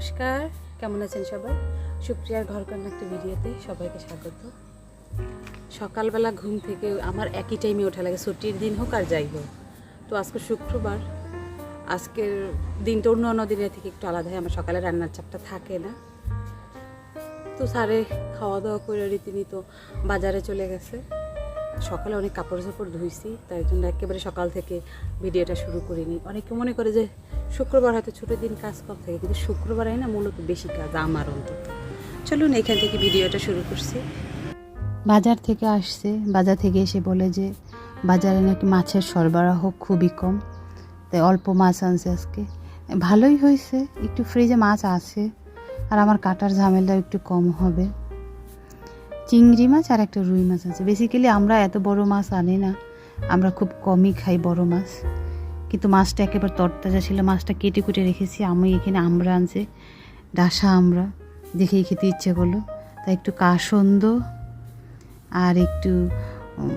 নমস্কার, কেমন আছেন সবাই? সুপ্রিয়ার ঘর কন্যা একটা ভিডিওতে সবাইকে স্বাগত। সকালবেলা ঘুম থেকে আমার একই টাইমে ওঠা লাগে, ছুটির দিন হোক আর যাই হোক। তো আজকে শুক্রবার, আজকের দিনটা অন্য অন্য দিনের থেকে একটু আলাদা হয়, আমার সকালে রান্নার চাপটা থাকে না। তো স্যারে খাওয়া দাওয়া করে রীতিনীত বাজারে চলে গেছে। সকালে অনেক কাপড় চাপড় ধুইছি, তাই জন্য একেবারে সকাল থেকে ভিডিওটা শুরু করিনি। অনেকে মনে করে যে শুক্রবার হয়তো ছোটো দিন কাজ কম থাকে, কিন্তু শুক্রবারে না মূলত বেশি কাজ, আমার অন্তত। চলুন এখান থেকে ভিডিওটা শুরু করছি। বাজার থেকে আসছে, বাজার থেকে এসে বলে যে বাজারে নাকি মাছের সরবরাহ খুবই কম, তাই অল্প মাছ আনছে আজকে। ভালোই হয়েছে, একটু ফ্রিজে মাছ আছে, আর আমার কাটার ঝামেলা একটু কম হবে। চিংড়ি মাছ আর একটা রুই মাছ আছে। বেসিক্যালি আমরা এত বড় মাছ আনি না। আমরা খুব কমই খাই বড় মাছ। কিন্তু মাছটা একেবারে তরতাজা ছিল। মাছটা কেটে কুটে রেখেছি। আমি এখানে আমরা আনছে। ডাসা আমরা দেখেই খেতে ইচ্ছে করল। তাই একটু কাসন্দ আর একটু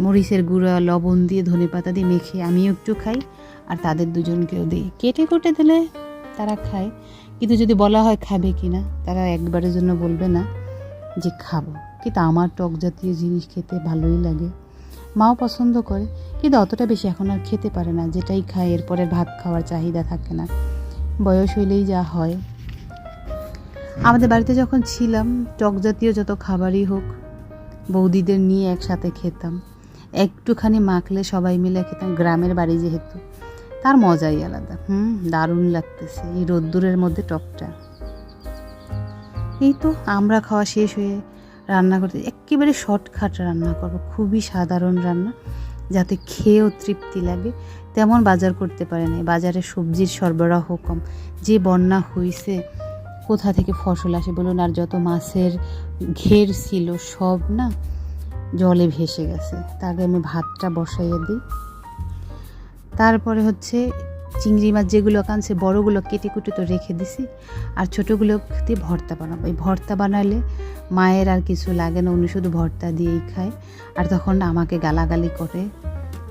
মরিচের গুঁড়া, লবণ দিয়ে ধনে পাতা দিয়ে মেখে আমিও একটু খাই আর তাদের দুজনকেও দিই। কেটে কুটে দিলে তারা খায়। কিন্তু যদি বলা হয় খাবে কি না তারা একবারের জন্য বলবে না যে খাব। কিন্তু আমার টক জাতীয় জিনিস খেতে ভালোই লাগে। মাও পছন্দ করে, কিন্তু অতটা বেশি এখন আর খেতে পারে না, যেটাই খায়, এরপরে ভাত খাওয়ার চাহিদা থাকে না। বয়স হইলেই যা হয়। আমাদের বাড়িতে যখন ছিলাম, টক জাতীয় যত খাবারই হোক, বৌদিদের নিয়ে একসাথে খেতাম। একটুখানি মাখলে সবাই মিলে খেতাম, গ্রামের বাড়ি যেহেতু। তার মজাই আলাদা, হুম, দারুণ লাগতেছে এই রোদ্দুরের মধ্যে টকটা। এই তো, আমরা খাওয়া শেষ হয়ে রান্না করতে, একেবারে শর্টকাট রান্না করব, খুবই সাধারণ রান্না, যাতে খেয়েও তৃপ্তি লাগে। তেমন বাজার করতে পারে নাই, বাজারে সবজির সরবরাহ কম, যে বন্যা হইছে, কোথা থেকে ফসল আসে বলুন, আর যত মাছের ঘের ছিল সব না জলে ভেসে গেছে। আগে আমি ভাতটা বসাইয়ে দিই। তারপরে হচ্ছে চিংড়ি মাছ যেগুলো কানছে, বড়গুলো কেটে কুটে তো রেখে দিছি। আর ছোটোগুলো দিয়ে ভর্তা বানাবো। এই ভর্তা বানালে মায়ের আর কিছু লাগে না, উনি শুধু ভর্তা দিয়েই খায়। আর তখন আমাকে গালাগালি করে।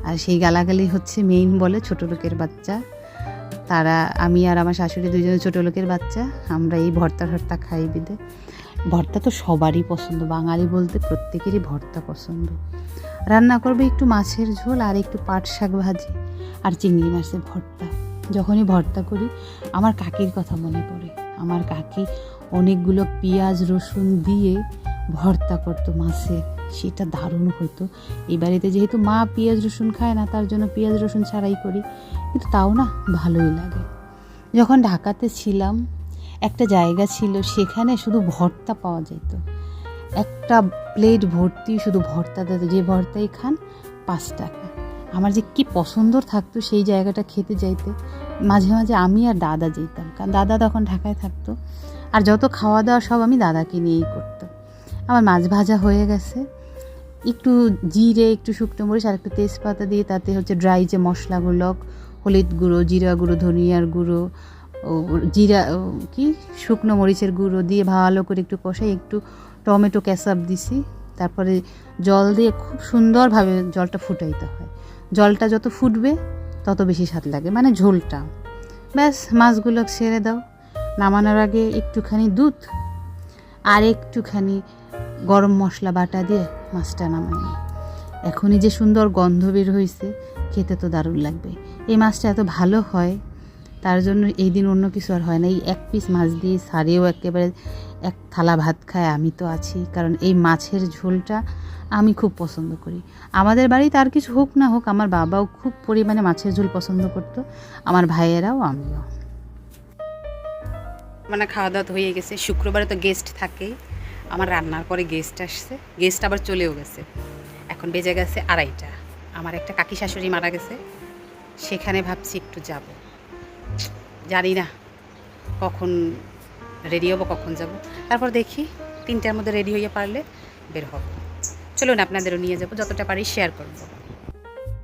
আর সেই গালাগালি হচ্ছে মেইন বলে ছোটো লোকের বাচ্চা। তারা, আমি আর আমার শাশুড়ি দুজনে ছোটো লোকের বাচ্চা, আমরা এই ভর্তা ভর্তা খাই বিদে। ভর্তা তো সবারই পছন্দ, বাঙালি বলতে প্রত্যেকেরই ভর্তা পছন্দ। রান্না করবে একটু মাছের ঝোল আর একটু পাট শাক ভাজি আর চিংড়ি মাছের ভর্তা। যখনই ভর্তা করি, আমার কাকির কথা মনে পড়ে। আমার কাকি অনেকগুলো পেঁয়াজ, রসুন দিয়ে ভর্তা করতো মাছের সেটা দারুণ হতো। এই বাড়িতে যেহেতু মা পেঁয়াজ, রসুন খায় না, তার জন্য পেঁয়াজ, রসুন ছাড়াই করি। কিন্তু তাও না, ভালোই লাগে। যখন ঢাকাতে ছিলাম, একটা জায়গা ছিল, সেখানে শুধু ভর্তা পাওয়া যেত। একটা প্লেট ভর্তি, শুধু ভর্তা দিত যে ভর্তাই খান, পাঁচ টাকা। আমার যে কী পছন্দ থাকতো সেই জায়গাটা খেতে যাইতে। মাঝে মাঝে আমি আর দাদা যেতাম, কারণ দাদা তখন ঢাকায় থাকতো। আর যত খাওয়া দাওয়া সব আমি দাদাকে নিয়েই করতো আমার মাছ ভাজা হয়ে গেছে। একটু জিরে, একটু শুকনো মরিচ আর একটু তেজপাতা দিয়ে তাতে হচ্ছে ড্রাই যে মশলাগুলো, হলুদ গুঁড়ো, জিরা গুঁড়ো, ধনিয়ার গুঁড়ো জিরা কি? শুকনো মরিচের গুঁড়ো দিয়ে ভালো করে একটু কষাই, একটু টমেটো ক্যাসাপ দিছি, তারপরে জল দিয়ে খুব সুন্দরভাবে জলটা ফুটাইতে হয়। জলটা যত ফুটবে, তত বেশি স্বাদ লাগে মানে ঝোলটা। ব্যাস, মাছগুলো ছেড়ে দাও। নামানোর আগে একটুখানি দুধ আর একটুখানি গরম মশলা বাটা দিয়ে মাছটা নামাই নিই। এখনই যে সুন্দর গন্ধ বের হয়েছে খেতে তো দারুণ লাগবে। এই মাছটা এত ভালো হয় তার জন্য এই দিন অন্য কিছু আর হয় না। এই এক পিস মাছ দিয়ে সারেও একেবারে এক থালা ভাত খায়, আমি তো আছি। কারণ এই মাছের ঝোলটা আমি খুব পছন্দ করি। আমাদের বাড়িতে আর কিছু হোক না হোক, আমার বাবাও খুব পরিমাণে মাছের ঝোল পছন্দ করতো, আমার ভাইয়েরাও, আমিও। মানে খাওয়া দাওয়া হয়ে গেছে। শুক্রবারে তো গেস্ট থাকে। আমার রান্নার পরে গেস্ট আসছে। গেস্ট আবার চলেও গেছে। এখন বেজে গেছে আড়াইটা। আমার একটা কাকি শাশুড়ি মারা গেছে। সেখানে ভাবছি একটু যাব। জানি না কখন রেডি হব কখন যাব। তারপর দেখি তিনটার মধ্যে রেডি হয়ে পারলে বের হব। চলুন আপনাদেরও নিয়ে যাব যতটা পারি শেয়ার করব।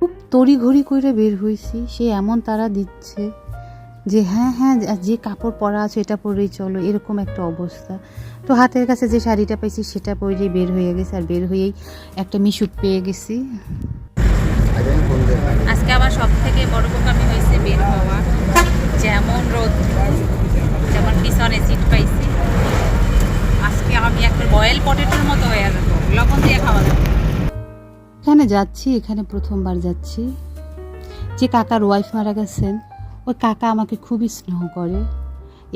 খুব তড়িঘড়ি করে বের হয়েছি সে এমন তারা দিচ্ছে যে হ্যাঁ হ্যাঁ যে- কাপড় পরা আছে এটা পরেই চলো। এরকম একটা অবস্থা। তো হাতের কাছে যে শাড়িটা পেয়েছি সেটা পরেই বের হয়ে গেছে আর বের হয়েই একটা মিশুক পেয়ে গেছি। আজকে আমার সব থেকে বড় বোকামি হয়েছে বের হওয়া। যেমন রোদ, যেমন পিছনে সিট পাইছি। আজকে আমি একবার বয়েল পটেটোর মতো হয়ে যাব। লবণ দিয়ে খাওয়া যাবে। এখানে যাচ্ছি, এখানে প্রথমবার যাচ্ছি। যে কাকার ওয়াইফ মারা গেছেন, ওই কাকা আমাকে খুবই স্নেহ করে।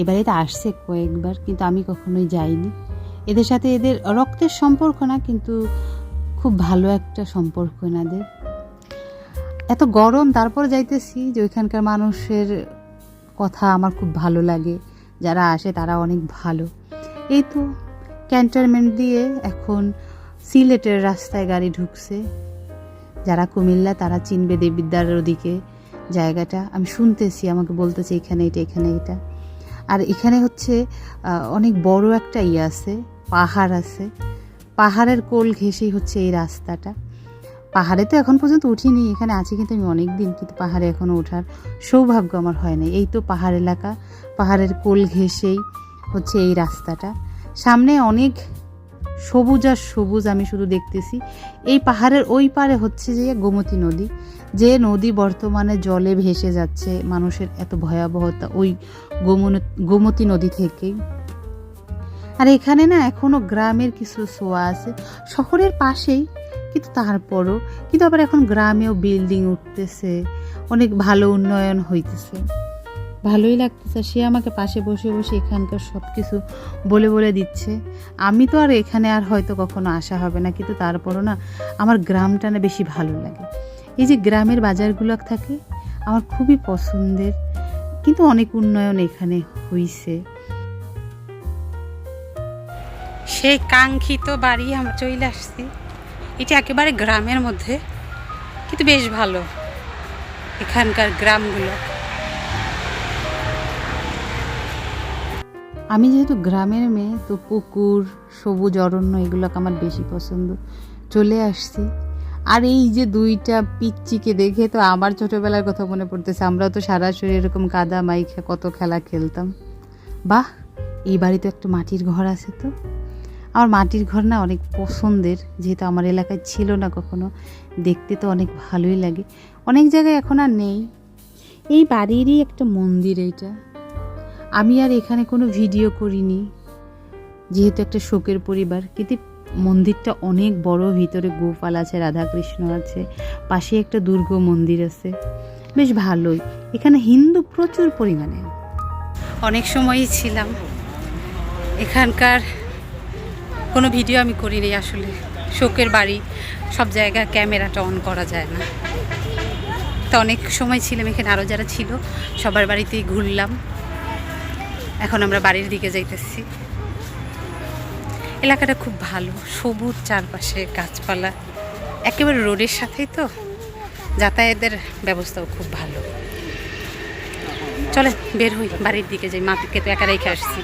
এবারে তো আসছে কয়েকবার, কিন্তু আমি কখনোই যাইনি। এদের সাথে এদের রক্তের সম্পর্ক না, কিন্তু খুব ভালো একটা সম্পর্ক এনাদের। এত গরম, তারপর যাইতেছি যে ওইখানকার মানুষের কথা আমার খুব ভালো লাগে। যারা আসে তারা অনেক ভালো। এই তো ক্যান্টনমেন্ট দিয়ে এখন সিলেটের রাস্তায় গাড়ি ঢুকছে। যারা কুমিল্লা তারা চিনবে দেবিদ্যার ওদিকে জায়গাটা। আমি শুনতেছি, আমাকে বলতেছে এখানে এটা এখানে এটা। আর এখানে হচ্ছে অনেক বড় একটা ইয়ে আছে, পাহাড় আছে। পাহাড়ের কোল ঘেঁষেই হচ্ছে এই রাস্তাটা। পাহাড়ে তো এখন পর্যন্ত উঠিনি, এখানে আছি কিন্তু আমি অনেক দিন কিন্তু পাহাড়ে এখনও ওঠার সৌভাগ্য আমার হয় না এই তো পাহাড় এলাকা, পাহাড়ের কোল ঘেঁষেই হচ্ছে এই রাস্তাটা। সামনে অনেক সবুজ আর সবুজ আমি শুধু দেখতেছি। এই পাহাড়ের ওই পারে হচ্ছে যে গোমতী নদী, যে নদী বর্তমানে জলে ভেসে যাচ্ছে, মানুষের এত ভয়াবহতা ওই গোমতী নদী থেকেই আর এখানে না এখনও গ্রামের কিছু ছোঁয়া আছে, শহরের পাশেই কিন্তু তারপরও, কিন্তু আবার এখন গ্রামেও বিল্ডিং উঠতেছে, অনেক ভালো উন্নয়ন হইতেছে। ভালোই লাগতেছে, সে আমাকে পাশে বসে বসে এখানকার সব কিছু বলে বলে দিচ্ছে। আমি তো আর এখানে আর হয়তো কখনো আসা হবে না, কিন্তু তারপরও না আমার গ্রামটা না বেশি ভালো লাগে। এই যে গ্রামের বাজারগুলো থাকে, আমার খুবই পছন্দের, কিন্তু অনেক উন্নয়ন এখানে হইছে। সেই কাঙ্ক্ষিত বাড়ি আমরা চলে আসছি। এটা একেবারে গ্রামের মধ্যে, কিন্তু বেশ ভালো এখানকার গ্রামগুলো। আমি যেহেতু গ্রামের মেয়ে, তো পুকুর, সবুজ অরণ্য এগুলো আমার বেশি পছন্দ। চলে আসছি। আর এই যে দুইটা পিচ্চিকে দেখে তো আমার ছোটোবেলার কথা মনে পড়তেছে। আমরাও তো সরাসরি এরকম কাদা মাইখা কত খেলা খেলতাম। বাহ, এই বাড়িতে একটা মাটির ঘর আছে তো। আমার মাটির ঘর না অনেক পছন্দের, যেহেতু আমার এলাকায় ছিল না কখনো। দেখতে তো অনেক ভালোই লাগে। অনেক জায়গায় এখন আর নেই। এই বাড়িরই একটা মন্দির এইটা আমি আর এখানে কোনো ভিডিও করিনি, যেহেতু একটা শোকের পরিবার। কিন্তু মন্দিরটা অনেক বড়, ভিতরে গোপাল আছে, রাধাকৃষ্ণ আছে, পাশে একটা দুর্গ মন্দির আছে। বেশ ভালোই। এখানে হিন্দু প্রচুর পরিমাণে। অনেক সময়ই ছিলাম। এখানকার কোনো ভিডিও আমি করিনি আসলে। শোকের বাড়ি, সব জায়গায় ক্যামেরাটা অন করা যায় না। তো অনেক সময় ছিলাম এখানে আরও যারা ছিল, সবার বাড়িতেই ঘুরলাম। এখন আমরা বাড়ির দিকে যাইতেছি। এলাকাটা খুব ভালো, সবুজ চারপাশে গাছপালা। একেবারে রোডের সাথেই তো। যাতায়াতের ব্যবস্থাও খুব ভালো। চলে বের হই, বাড়ির দিকে যাই, মাকে তো একা রেখে আসছি।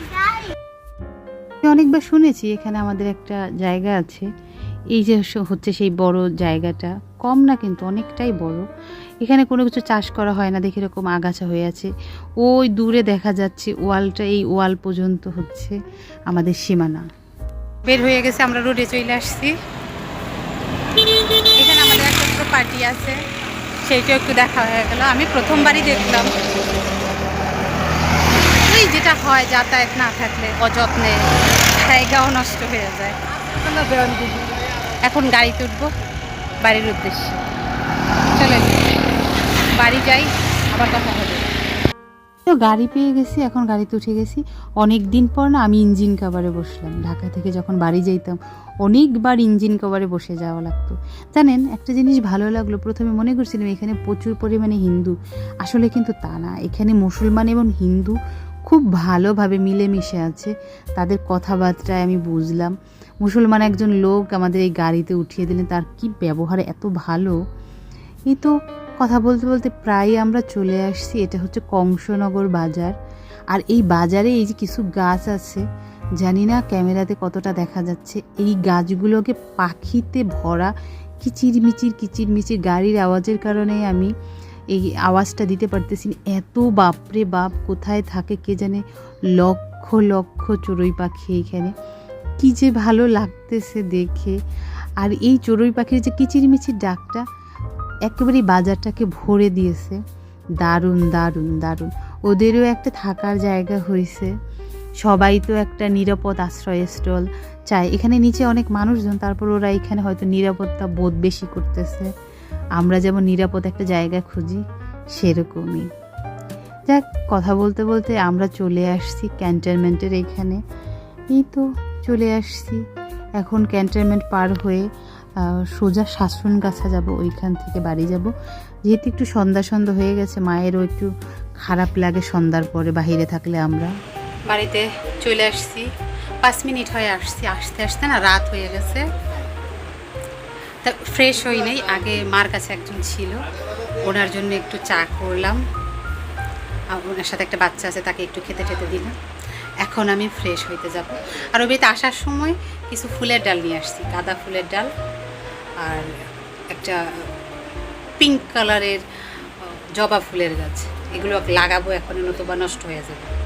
অনেকবার শুনেছি, এখানে আমাদের একটা জায়গা আছে। এই যে হচ্ছে সেই বড় জায়গাটা, কম না কিন্তু অনেকটাই বড়। এখানে কোনো কিছু চাষ করা হয় না, দেখে এরকম আগাছা হয়ে আছে। ওই দূরে দেখা যাচ্ছে ওয়ালটা, এই ওয়াল পর্যন্ত হচ্ছে আমাদের সীমানা। বের হয়ে গেছে, আমরা রোডে চলে আসছি। এখানে আমাদের একটা ছোট পার্টি আছে, সেইটাও একটু দেখা হয়ে গেল। আমি প্রথমবারই দেখলাম। ওই যেটা হয় যাতায়াত না থাকলে অযত্নে জায়গাও নষ্ট হয়ে যায়। এখন গাড়িতে উঠবো, বাড়ির উদ্দেশ্যে। চলে বাড়ি যাই, আবার কথা হবে। তো গাড়ি পেয়ে গেছি, এখন গাড়িতে উঠে গেছি। অনেক দিন পর না আমি ইঞ্জিন কাভারে বসলাম। ঢাকা থেকে যখন বাড়ি যাইতাম, অনেকবার ইঞ্জিন কাভারে বসে যাওয়া লাগতো। জানেন, একটা জিনিস ভালো লাগল, প্রথমে মনে করছিলাম এখানে প্রচুর পরিমাণে হিন্দু। আসলে কিন্তু তা না, এখানে মুসলমান এবং হিন্দু খুব ভালোভাবে মিলেমিশে আছে। তাদের কথাবার্তায় আমি বুঝলাম। মুসলমান একজন লোক আমাদের এই গাড়িতে উঠিয়ে দিলেন, তার কি ব্যবহার এত ভালো? এই তো কথা বলতে বলতে প্রায় আমরা চলে আসছি, এটা হচ্ছে কংসনগর বাজার। আর এই বাজারে এই যে কিছু গাছ আছে, জানি না ক্যামেরাতে কতটা দেখা যাচ্ছে, এই গাছগুলোকে পাখিতে ভরা কিচিরমিচির কিচিরমিচির গাড়ির আওয়াজের কারণে আমি এই আওয়াজটা দিতে পারতেছি না। এত বাপরে বাপ, কোথায় থাকে কে জানে? লক্ষ লক্ষ চড়ুই পাখি এইখানে। কি যে ভালো লাগতেছে দেখে। আর এই চড়ুই পাখির যে কিচিরমিচির ডাকটা একেবারে বাজারটাকে ভরে দিয়েছে। দারুণ দারুণ দারুণ। ওদেরও একটা থাকার জায়গা হয়েছে সবাই তো একটা নিরাপদ আশ্রয়স্থল চায়। এখানে নিচে অনেক মানুষজন, তারপর ওরা এখানে হয়তো নিরাপত্তা বোধ বেশি করতেছে। আমরা যেমন নিরাপদ একটা জায়গা খুঁজি, সেরকমই। যাক, কথা বলতে বলতে আমরা চলে আসছি ক্যান্টনমেন্টের এখানে। এই তো চলে আসছি। এখন ক্যান্টনমেন্ট পার হয়ে সোজা শাসন গাছা যাব, ওইখান থেকে বাড়ি যাব। যেহেতু একটু সন্ধ্যা সন্ধ্যা হয়ে গেছে, মায়েরও একটু খারাপ লাগে সন্ধ্যার পরে বাইরে থাকলে আমরা। বাড়িতে চলে আসছি। পাঁচ মিনিট হয়ে আসছি, আসতে আসতে না রাত হয়ে গেছে। তা ফ্রেশ হই নাই। আগে মার কাছে একজন ছিল। ওনার জন্য একটু চা করলাম। আর ওনার সাথে একটা বাচ্চা আছে, তাকে একটু খেতে টেতে দিলাম। এখন আমি ফ্রেশ হইতে যাব। আর ওই আসার সময় কিছু ফুলের ডাল নিয়ে আসছি, গাঁদা ফুলের ডাল আর একটা পিঙ্ক কালারের জবা ফুলের গাছ। এগুলো লাগাবো এখন, নতুবা নষ্ট হয়ে যাবে।